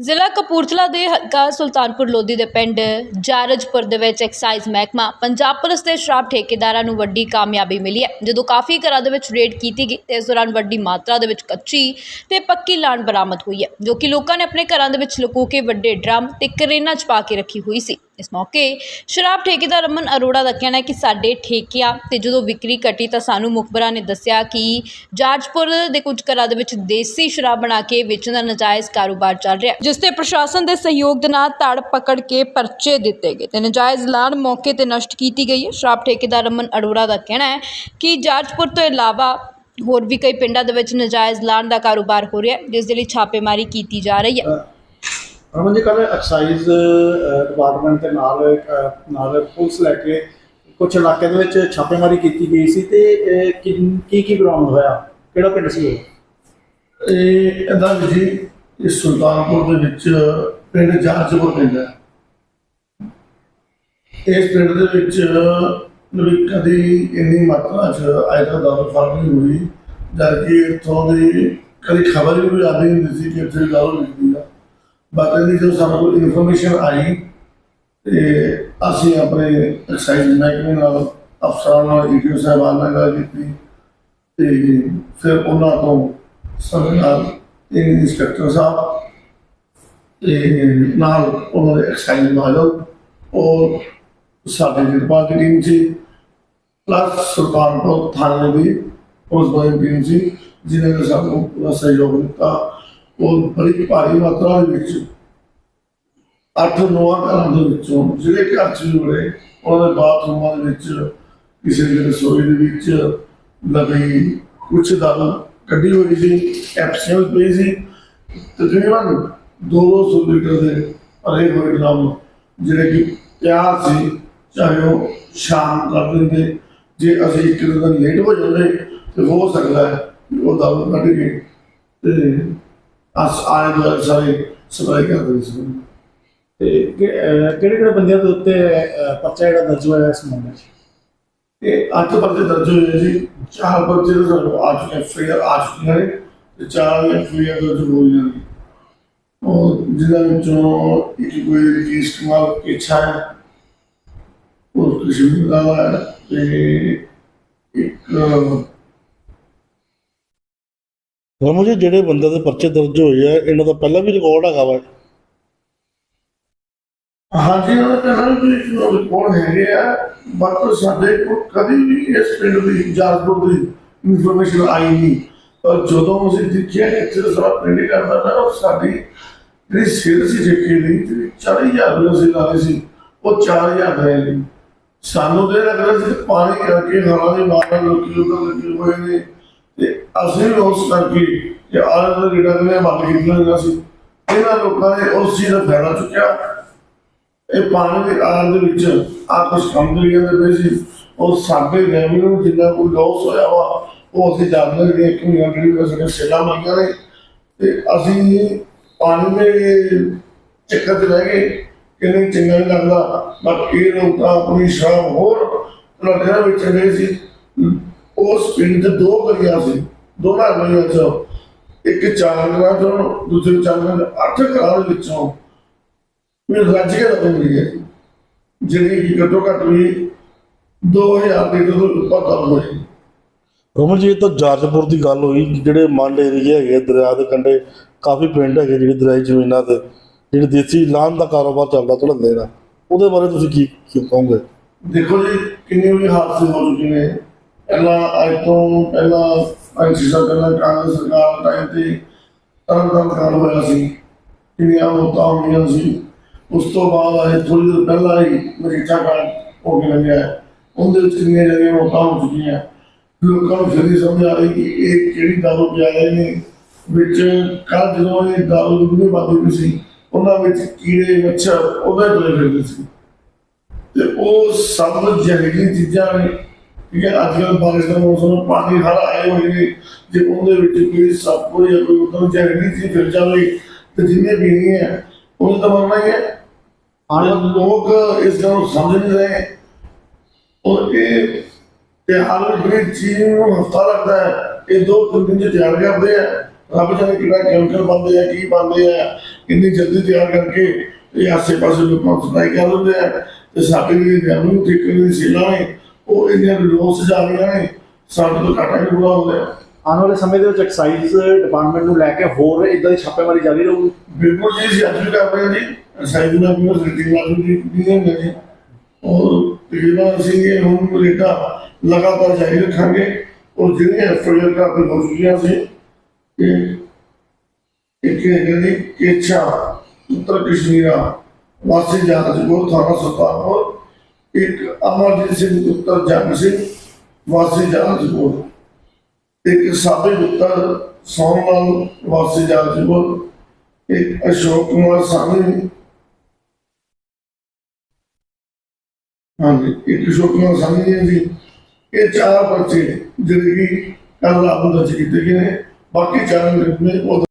ਜ਼ਿਲ੍ਹਾ ਕਪੂਰਥਲਾ ਦੇ ਹਲਕਾ ਸੁਲਤਾਨਪੁਰ ਲੋਧੀ ਦੇ ਪਿੰਡ ਜਾਰਜਪੁਰ ਦੇ ਵਿੱਚ ਐਕਸਾਈਜ਼ ਮਹਿਕਮਾ ਪੰਜਾਬ ਪੁਲਿਸ ਦੇ ਸ਼ਰਾਬ ਠੇਕੇਦਾਰਾਂ ਨੂੰ ਵੱਡੀ ਕਾਮਯਾਬੀ ਮਿਲੀ ਹੈ। ਜਦੋਂ ਕਾਫੀ ਘਰਾਂ ਦੇ ਵਿੱਚ ਰੇਡ ਕੀਤੀ ਗਈ ਤੇ ਇਸ ਦੌਰਾਨ ਵੱਡੀ ਮਾਤਰਾ ਦੇ ਵਿੱਚ ਕੱਚੀ ਤੇ ਪੱਕੀ ਲਾਣ ਬਰਾਮਦ ਹੋਈ ਹੈ, ਜੋ ਕਿ ਲੋਕਾਂ ਨੇ ਆਪਣੇ ਘਰਾਂ ਦੇ ਵਿੱਚ ਲੁਕੋ ਕੇ ਵੱਡੇ ਡਰਮ ਤੇ ਕਰੇਨਾਂ 'ਚ ਪਾ ਕੇ ਰੱਖੀ ਹੋਈ ਸੀ। ਇਸ ਮੌਕੇ ਸ਼ਰਾਬ ਠੇਕੇਦਾਰ ਅਮਨ ਅਰੋੜਾ ਦਾ ਕਹਿਣਾ ਹੈ ਕਿ ਸਾਡੇ ਠੇਕਿਆਂ ਤੇ ਜਦੋਂ ਵਿਕਰੀ ਘਟੀ ਤਾਂ ਸਾਨੂੰ ਮੁਖਬਰਾਂ ਨੇ ਦੱਸਿਆ ਕਿ ਜਾਜਪੁਰ ਦੇ ਕੁਝ ਘਰਾਂ ਦੇ ਵਿੱਚ ਦੇਸੀ ਸ਼ਰਾਬ ਬਣਾ ਕੇ ਵੇਚਣ ਦਾ ਨਜਾਇਜ਼ ਕਾਰੋਬਾਰ ਚੱਲ ਰਿਹਾ ਹੈ, ਜਿਸ ਤੇ ਪ੍ਰਸ਼ਾਸਨ ਦੇ ਸਹਿਯੋਗ ਦੇ ਨਾਲ ਧੜ ਪਕੜ ਕੇ ਪਰਚੇ ਦਿੱਤੇ ਗਏ ਤੇ ਨਜਾਇਜ਼ ਲਾਣ ਮੌਕੇ ਤੇ ਨਸ਼ਟ ਕੀਤੀ ਗਈ ਹੈ। ਸ਼ਰਾਬ ਠੇਕੇਦਾਰ ਅਮਨ ਅਰੋੜਾ ਦਾ ਕਹਿਣਾ ਹੈ ਕਿ ਜਾਜਪੁਰ ਤੋਂ ਇਲਾਵਾ ਹੋਰ ਵੀ ਕਈ ਪਿੰਡਾਂ ਦੇ ਵਿੱਚ ਨਜਾਇਜ਼ ਲਾਣ ਦਾ ਕਾਰੋਬਾਰ ਹੋ ਰਿਹਾ ਹੈ ਜਿਸ ਦੇ ਲਈ ਛਾਪੇਮਾਰੀ ਕੀਤੀ ਜਾ ਰਹੀ ਹੈ। ਰਮਨ ਜੀ, ਕੱਲ੍ਹ ਐਕਸਾਈਜ਼ ਡਿਪਾਰਟਮੈਂਟ ਦੇ ਨਾਲ ਨਾਲ ਪੁਲਿਸ ਲੈ ਕੇ ਕੁਝ ਇਲਾਕੇ ਦੇ ਵਿੱਚ ਛਾਪੇਮਾਰੀ ਕੀਤੀ ਗਈ ਸੀ ਤੇ ਕੀ ਕੀ ਕੀ ਬਰਾਮਦ ਹੋਇਆ? ਕਿਹੜਾ ਪਿੰਡ ਸੀ ਇਹ? ਇਹ ਇਹਦਾ ਜੀ ਇਸ ਸੁਲਤਾਨਪੁਰ ਦੇ ਵਿੱਚ ਪਿੰਡ ਜਾਜਪੁਰ ਪਿੰਡ ਹੈ। ਇਸ ਪਿੰਡ ਦੇ ਵਿੱਚ ਵੀ ਕਦੀ ਇੰਨੀ ਮਾਤਰਾ ਚ ਆਇਤਾ ਦਾ ਫ਼ਰਕ ਨਹੀਂ ਹੋਈ ਜਦ ਕਿ ਇੱਥੋਂ ਦੀ ਕਦੀ ਖਬਰ ਵੀ ਆਦੀ ਨਹੀਂ ਸੀ ਕਿ ਇੱਥੇ ਗੱਲ ਵਿਕਦੀ ਬਾਕੀ ਦੀ ਜਦੋਂ ਸਾਨੂੰ ਕੋਈ ਇਨਫੋਰਮੇਸ਼ਨ ਆਈ, ਤੇ ਅਸੀਂ ਆਪਣੇ ਐਕਸਾਈਜ਼ ਮਹਿਕਮੇ ਨਾਲ, ਅਫਸਰਾਂ ਨਾਲ ਈਟੀਓ ਸਾਹਿਬਾਨ ਨਾਲ ਗੱਲ ਕੀਤੀ, ਤੇ ਫਿਰ ਉਹਨਾਂ ਤੋਂ ਸਾਡੇ ਨਾਲ ਇੰਸਪੈਕਟਰ ਸਾਹਿਬ, ਤੇ ਨਾਲ ਉਹਨਾਂ ਦੇ ਐਕਸਾਈਜ਼ ਮਾਲਕ ਔਰ ਸਾਡੇ ਨਿਰਪਾਲ ਦੀ ਟੀਮ ਸੀ ਪਲੱਸ ਸੁਲਤਾਨਪੁਰ ਥਾਣੇ ਦੀ ਉਸ ਬਾਈ ਟੀਮ ਸੀ ਜਿਨ੍ਹਾਂ ਨੇ ਸਾਨੂੰ ਪੂਰਾ ਸਹਿਯੋਗ ਦਿੱਤਾ। ਉਹ ਬੜੀ ਭਾਰੀ ਮਾਤਰਾ ਦੇ ਵਿੱਚ ਅੱਠ ਨੌ ਘਰਾਂ ਦੇ ਵਿੱਚੋਂ ਜਿਹੜੇ ਘਰ ਚ ਜੁੜੇ ਉਹਨਾਂ ਦੇ ਬਾਥਰੂਮਾਂ ਦੇ ਵਿੱਚ, ਕਿਸੇ ਦੀ ਰਸੋਈ ਦੇ ਵਿੱਚ ਲਗੀ ਕੁਛ ਦਾਲ ਕੱਢੀ ਹੋਈ ਸੀ ਐਪਸੀਅਲ ਪਈ ਸੀ ਤਕਰੀਬਨ 200 ਲੀਟਰ ਦੇ ਭਰੇ ਹੋਏ ਡਰਮ ਜਿਹੜੇ ਕਿ ਤਿਆਰ ਸੀ, ਚਾਹੇ ਉਹ ਸ਼ਾਮ ਕਰ ਦਿੰਦੇ ਜੇ ਅਸੀਂ ਇੱਕ ਦਿਨ ਲੇਟ ਹੋ ਜਾਂਦੇ, ਤੇ ਹੋ ਸਕਦਾ ਹੈ ਉਹ ਦਾਲ ਕੱਢ ਕੇ ਤੇ ਅਸ ਆਏ ਦੁਆਲੇ ਸਾਰੇ ਸਪਲਾਈ ਕਰ ਦਿੰਦੇ ਸੀ। ਤੇ ਕਿਹੜੇ ਕਿਹੜੇ ਬੰਦਿਆਂ ਦੇ ਉੱਤੇ ਪਰਚਾ ਜਿਹੜਾ ਦਰਜ ਹੋਇਆ ਇਸ ਮਾਮਲੇ 'ਚ? ਇਹ ਅੱਠ ਪਰਚੇ ਦਰਜ ਹੋਏ ਜੀ। ਚਾਰ ਪਰਚੇ ਤਾਂ ਸਾਨੂੰ ਆ ਚੁੱਕੇ ਆਰ ਆ ਚੁੱਕੀਆਂ ਨੇ ਤੇ ਚਾਰ ਆਈ ਆਰ ਦਰਜ ਹੋਈਆਂ ਨੇ। ਉਹ ਜਿਹਨਾਂ ਵਿੱਚੋਂ ਇੱਕ ਕੋਈ ਰਜਿਸਟਰ ਮਾਲ ਕਿਛਾ ਹੈ। ਉਹ ਕਸ਼ਮੀਰ ਦਾ ਹੈ ਤੇ ਇੱਕ ਰਾਮੂ ਜੀ ਜਿਹੜੇ ਬੰਦੇ ਦੇ ਪਰਚੇ ਦਰਜ ਹੋਏ ਆ, ਇਹਨਾਂ ਦਾ ਪਹਿਲਾਂ ਵੀ ਰਿਕਾਰਡ ਹੈਗਾ ਵਾ। ਹਾਂਜੀ ਉਹਨਾਂ ਪਹਿਲਾਂ ਵੀ ਰਿਪੋਰਟ ਹੈਗੇ ਆ ਬਟ ਸਾਡੇ ਕੋਲ ਕਦੀ ਵੀ ਇਸ ਪਿੰਡ ਦੀ, ਜਾਜਪੁਰ ਦੀ ਇਨਫੋਰਮੇਸ਼ਨ ਆਈ ਨਹੀਂ। ਪਰ ਜਦੋਂ ਅਸੀਂ ਦੇਖਿਆ ਕਿ ਇੱਥੇ ਸਾਰਾ ਪਿੰਡ ਕਰਦਾ ਪਿਆ, ਉਹ ਸਾਡੀ ਜਿਹੜੀ ਸੇਲ ਸੀ ਠੇਕੇ ਦੀ, ਜਿਹੜੀ 40000 ਰੁਪਏ ਅਸੀਂ ਲਾਏ ਸੀ, ਉਹ 4000 ਰਹਿ ਗਈ ਸਾਨੂੰ ਤੇ ਲੱਗ ਰਿਹਾ ਸੀ ਪਾਣੀ ਕਰਕੇ ਹਵਾ ਦੇ ਮਾਰਨ ਲੋਕੀ ਲੋਕਾਂ ਲੱਗੇ ਹੋਏ ਨੇ। ਤੇ ਅਸੀਂ ਵੀ ਉਸ ਕਰਕੇ ਕਿ ਆਲੇ ਦੇ ਜਿਹੜਾ ਨੇ ਬੰਦ ਕੀਤੀਆਂ ਹੋਈਆਂ ਸੀ, ਇਹਨਾਂ ਲੋਕਾਂ ਨੇ ਉਸ ਚੀਜ਼ ਦਾ ਫਾਇਦਾ ਚੁੱਕਿਆ। ਇਹ ਪਾਣੀ ਦੇ ਆਰ ਦੇ ਵਿੱਚ ਆ ਕੁਝ ਕੰਮ ਕਰੀ ਉਹ ਸਾਡੇ ਰੈਵਨਿਊ ਜਿੰਨਾ ਕੋਈ ਲਾਸ ਹੋਇਆ ਵਾ, ਉਹ ਅਸੀਂ ਜਾਣਦੇ ਹਾਂ ਕਿ ਇੱਕ ਮਹੀਨਾ ਸਾਡੇ ਸੇਲਾਂ ਮੰਗੀਆਂ ਨੇ। ਤੇ ਅਸੀਂ ਪਾਣੀ ਦੇ ਚੱਕਰ 'ਚ ਰਹਿ ਗਏ ਕਿ ਨਹੀਂ ਚੰਗਾ ਨਹੀਂ ਲੱਗਦਾ। ਬਟ ਇਹ ਲੋਕ ਆਪਣੀ ਸ਼ਰਾਬ ਹੋਰ ਲੜਕਿਆਂ ਵਿੱਚ ਗਏ ਸੀ। ਉਸ ਪਿੰਡ 'ਚ ਦੋ ਗਲੀਆਂ ਸੀ ਦੋਨਾਂ ਗਲੀਆਂ 'ਚ ਇੱਕ ਚਾਂਗਰਾ ਤੋਂ ਦੂਸਰੀ ਚਾਂਗਰਾ ਅੱਠ ਘਰਾਂ ਦੇ ਵਿੱਚੋਂ ਮੈਨੂੰ ਰੱਜ ਕੇ ਰਕਮ ਮਿਲੀ ਹੈ। ਜਿਹੜੀ ਕਿ ਘੱਟੋ ਘੱਟ ਵੀ 2000 ਲੀਟਰ ਤੋਂ ਉੱਪਰ ਕੰਮ ਹੋਈ। ਰਾਮੂ ਜੀ ਤਾਂ ਜਾਰਜਪੁਰ ਦੀ ਗੱਲ ਹੋਈ ਕਿ ਜਿਹੜੇ ਮੰਡ ਏਰੀਏ ਹੈਗੇ ਦਰਿਆ ਦੇ ਕੰਢੇ ਕਾਫੀ ਪਿੰਡ ਹੈਗੇ ਜਿਹੜੇ ਦਰਿਆਈ ਜ਼ਮੀਨਾਂ ਤੇ ਜਿਹੜੇ ਦੇਸੀ ਲਾਂਨ ਦਾ ਕਾਰੋਬਾਰ ਚੱਲਦਾ ਧੜੰਦੇ ਦਾ। ਉਹਦੇ ਬਾਰੇ ਤੁਸੀਂ ਕੀ ਕੀ ਕਹੋਗੇ? ਦੇਖੋ ਜੀ ਕਿੰਨੇ ਵੀ ਹਾਦਸੇ ਹੋ ਚੁੱਕੇ ਨੇ। ਪਹਿਲਾਂ ਅੱਜ ਤੋਂ ਪਹਿਲਾਂ ਪੰਜ ਛੇ ਸਾਲ ਪਹਿਲਾਂ ਕਾਂਗਰਸ ਸਰਕਾਰ ਟਾਈਮ ਤੇ ਤਰਨ ਤਾਰਨ ਹੋਇਆ ਸੀ। ਕਿੰਨੀਆਂ ਮੌਤਾਂ ਹੋਈਆਂ ਸੀ। ਉਸ ਤੋਂ ਬਾਅਦ ਆਏ ਥੋੜੀ ਦੇਰ ਪਹਿਲਾਂ ਹੀ ਮਰੀਚਾ ਕਾਲ ਹੋ ਕੇ ਲੱਗਿਆ ਉਹਦੇ ਵਿੱਚ ਕਿੰਨੀਆਂ ਜਿਹੜੀਆਂ ਮੌਤਾਂ ਹੋ ਚੁੱਕੀਆਂ ਲੋਕਾਂ ਨੂੰ ਫਿਰ ਸਮਝ ਆ ਰਹੀ ਕਿ ਇਹ ਕਿਹੜੀ ਦਾਰੂ ਪਿਆ ਰਹੇ ਨੇ। ਵਿੱਚ ਕੱਲ ਜਦੋਂ ਇਹ ਦਾਰੂ ਦੁੱਧ ਬਾਦੀ ਵੀ ਸੀ, ਉਹਨਾਂ ਵਿੱਚ ਕੀੜੇ ਮੱਛਰ ਉਹਦੇ ਤੁਰੇ ਫਿਰਦੇ ਸੀ। ਤੇ ਉਹ ਸਭ ਜ਼ਹਿਰੀਲੀ ਚੀਜ਼ਾਂ ਨੇ ਠੀਕ ਹੈ ਅੱਜ ਦਾ ਮੌਸਮ ਹੈ, ਪਾਣੀ ਹਰ ਆਏ ਹੋਏ ਨੇ। ਜੇ ਉਹਦੇ ਵਿੱਚ ਕੋਈ ਸੱਪ ਕੋਈ ਜਾਂ ਕੋਈ ਉਦੋਂ ਜ਼ਹਿਰੀਲੀ ਚੀਜ਼ ਫਿਰ ਜਾਵੇ ਤੇ ਜਿੰਨੇ ਪੀਣੀ ਹੈ ਉਹਨੂੰ ਤਾਂ ਮਰਨਾ ਹੀ ਹੈ। ਪਾਣੀ ਲੋਕ ਇਸ ਗੱਲ ਨੂੰ ਸਮਝ ਨਹੀਂ ਰਹੇ ਔਰ ਇਹ ਤੇ ਹਾਲ ਜਿਹੜੀ ਚੀਜ਼ ਨੂੰ ਹਫਤਾ ਲੱਗਦਾ ਹੈ। ਇਹ ਦੋ ਤਿੰਨ ਦਿਨ ਚ ਤਿਆਰ ਕਰਦੇ ਆ। ਰੱਬ ਜਾਣੇ ਕਿਹੜਾ ਕੈਮੀਕਲ ਪਾਉਂਦੇ ਆ ਕੀ ਪਾਉਂਦੇ ਆ। ਕਿੰਨੀ ਜਲਦੀ ਤਿਆਰ ਕਰਕੇ ਇਹ ਆਸੇ ਪਾਸੇ ਲੋਕਾਂ ਨੂੰ ਸਪਲਾਈ ਕਰ ਦਿੰਦੇ ਆ। ਤੇ ਸਾਡੇ ਜਿਹੜੇ ਰੈਵਨਿਊ ਠੇਕੇ ਦੀ ਸੀਲਾਂ ਨੇ। ਉਹ ਇੰਨੀਆਂ ਲੋਸ ਜਾ ਰਹੀਆਂ ਨੇ ਸਾਡੇ ਤੋਂ ਘਾਟਾ ਹੀ ਪੂਰਾ ਹੋ। ਗਿਆ ਆਉਣ ਵਾਲੇ ਸਮੇਂ ਦੇ ਵਿੱਚ ਐਕਸਾਈਜ਼ ਡਿਪਾਰਟਮੈਂਟ ਨੂੰ ਲੈ ਕੇ ਹੋਰ ਇਦਾਂ ਦੀ ਛਾਪੇਮਾਰੀ ਜਾਰੀ ਰਹੂਗੀ? ਬਿਲਕੁਲ ਜੀ ਅਸੀਂ ਅੱਜ ਵੀ ਕਰ ਰਹੇ ਹਾਂ ਜੀ। ਸਾਈਡ ਨਾਲ ਵੀ ਰਿਟਿੰਗ ਨਾਲ ਵੀ ਨਹੀਂ ਹੁੰਦੇ ਜੀ। ਔਰ ਤਕਰੀਬਨ ਅਸੀਂ ਇਹ ਹੁਣ ਰੇਟਾ ਲਗਾਤਾਰ ਜਾਰੀ ਰੱਖਾਂਗੇ। ਔਰ ਜਿਹੜੀਆਂ ਐਫਆਈਆਰ ਕਾਫੀ ਹੋ ਚੁੱਕੀਆਂ ਸੀ ਇਹ ਇੱਕ ਹੈਗਾ ਜੀ ਕੇਛਾ ਉੱਤਰ ਕਸ਼ਮੀਰਾ ਵਾਸੀ ਜਾਤ ਜਗੋਰ ਥਾਣਾ ਸੁਲਤਾਨਪੁਰ ਇੱਕ ਅਮਰਜੀਤ ਸਿੰਘ ਉੱਤਰ ਜੰਗ ਸਿੰਘ, ਵਾਸੀ ਜਾਤ ਇੱਕ ਸਾਬੇ ਉੱਤਰ ਸੋਨਮਲ ਵਾਸੀ ਜਾਤ ਇੱਕ ਅਸ਼ੋਕ ਕੁਮਾਰ ਸਾਹਨੀ। ਹਾਂਜੀ, ਇੱਕ ਅਸ਼ੋਕ ਕੁਮਾਰ ਸਾਹਨੀ ਹੈ ਇਹ ਚਾਰ ਬੱਚੇ ਜਿਹੜੇ ਕਿ ਕੱਲ ਆਪ ਨੂੰ ਦਰਜ ਕੀਤੇ ਗਏ ਨੇ। ਬਾਕੀ ਚਾਰ ਨੇ ਉਹ